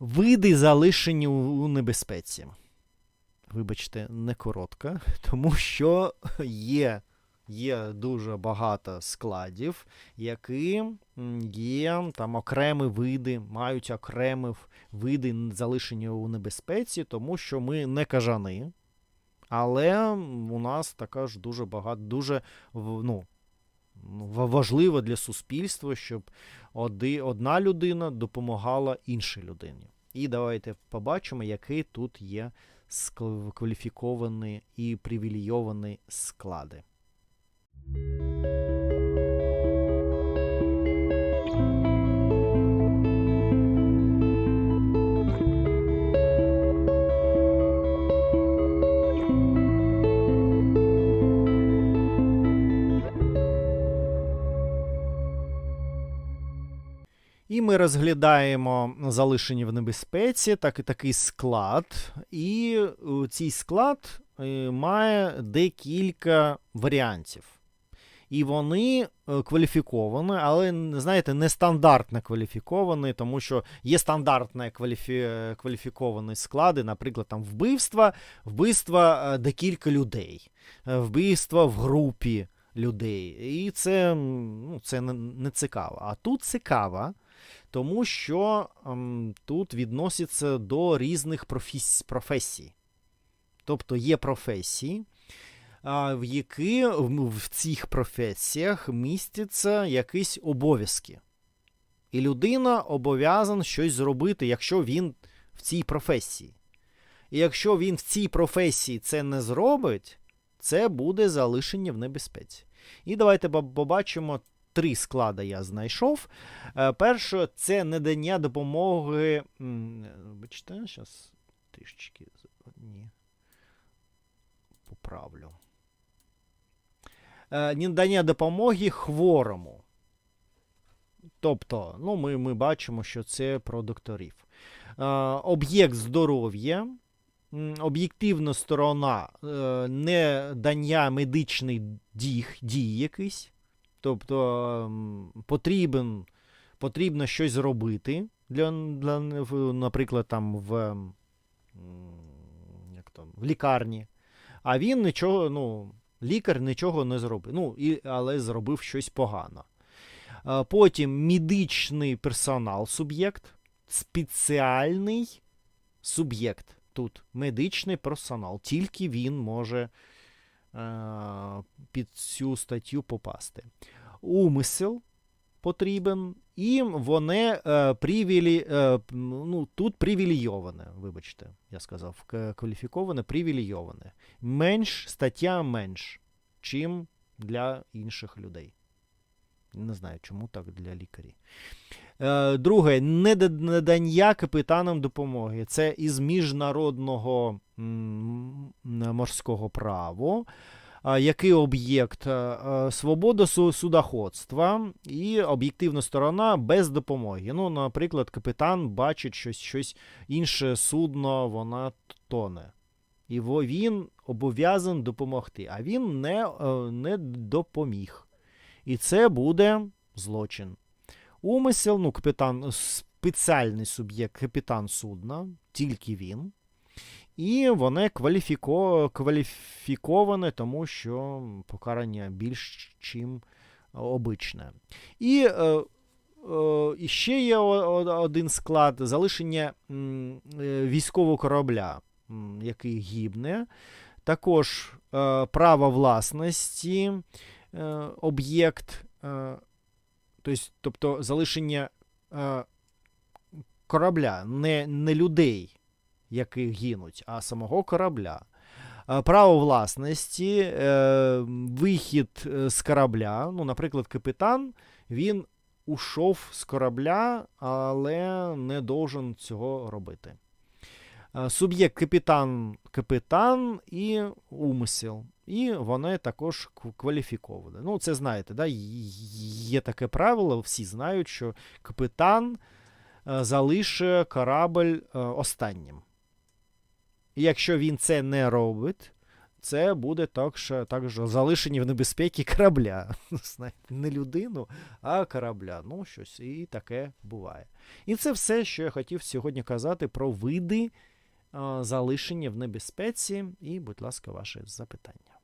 Види залишені у, небезпеці. Вибачте, не коротка, тому що є, є дуже багато складів, які є там окремі види, мають окремі види залишені у небезпеці, тому що ми не кажани. Але у нас така ж дуже багато, дуже ну, важливо для суспільства, щоб одна людина допомагала іншій людині. І давайте побачимо, який тут є кваліфіковані і привілейовані склади. І ми розглядаємо залишені в небезпеці, так і такий склад. І е, цей склад е, має декілька варіантів. І вони е, кваліфіковані, але, знаєте, нестандартно кваліфіковані, тому що є стандартні кваліфі... кваліфіковані склади, наприклад, там вбивства, вбивства декілька людей, вбивства в групі людей. І це, ну, це не цікаво. А тут цікаво, тому що ем, тут відноситься до різних професі... професій. Тобто є професії, а, в які в, в цих професіях містяться якісь обов'язки. І людина обов'язана щось зробити, якщо він в цій професії. І якщо він в цій професії це не зробить, це буде залишення в небезпеці. І давайте побачимо три склади я знайшов. Е, Перше, це надання допомоги. м, Вибачте, зараз трішечки. Ні. Поправлю. Е, Надання допомоги хворому. Тобто, ну, ми, ми бачимо, що це про докторів. Е, Об'єкт здоров'я. Об'єктивна сторона е, недання медичних дій, дій якийсь. Тобто потрібен, потрібно щось зробити, для, для, наприклад, там в, як там, в лікарні. А він нічого, ну, лікар нічого не зробив. Ну, і, але зробив щось погано. Потім медичний персонал, суб'єкт, спеціальний суб'єкт. Тут медичний персонал. Тільки він може під цю статтю попасти. Умисел потрібен, і вони е, привілі, е, ну, тут привілейоване, вибачте, я сказав, кваліфіковане, привілейоване. Менш, стаття менш, чим для інших людей. Не знаю, чому так для лікарів. Е, друге, надання капітанам допомоги. Це із міжнародного морського права. Який об'єкт? Е, е, Свобода судоходства і об'єктивна сторона без допомоги. Ну, наприклад, капітан бачить щось, щось інше судно, вона тоне. І він обов'язаний допомогти, а він не, не допоміг. І це буде злочин. Умисел, ну, капітан, спеціальний суб'єкт, капітан судна, тільки він. І вони кваліфіко, кваліфіковані, тому що покарання більш чим обичне. І, е, е, ще є один склад залишення е, військового корабля, який гібне. Також е, право власності, об'єкт, е, тобто, тобто залишення е, корабля, не, не людей які гинуть, а самого корабля. Е, Право власності, е, вихід е, з корабля. Ну, наприклад, капітан він ушов з корабля, але не должен цього робити. Е, Суб'єкт капітан, капітан і умисел. І вони також кв- кваліфіковані. Ну, це знаєте, да? є таке правило, всі знають, що капітан е, залишить корабль е, останнім. І якщо він це не робить, це буде також, також залишені в небезпеці корабля. Не людину, а корабля. Ну, щось і таке буває. І це все, що я хотів сьогодні казати про види а, залишення в небезпеці. І, будь ласка, ваше запитання.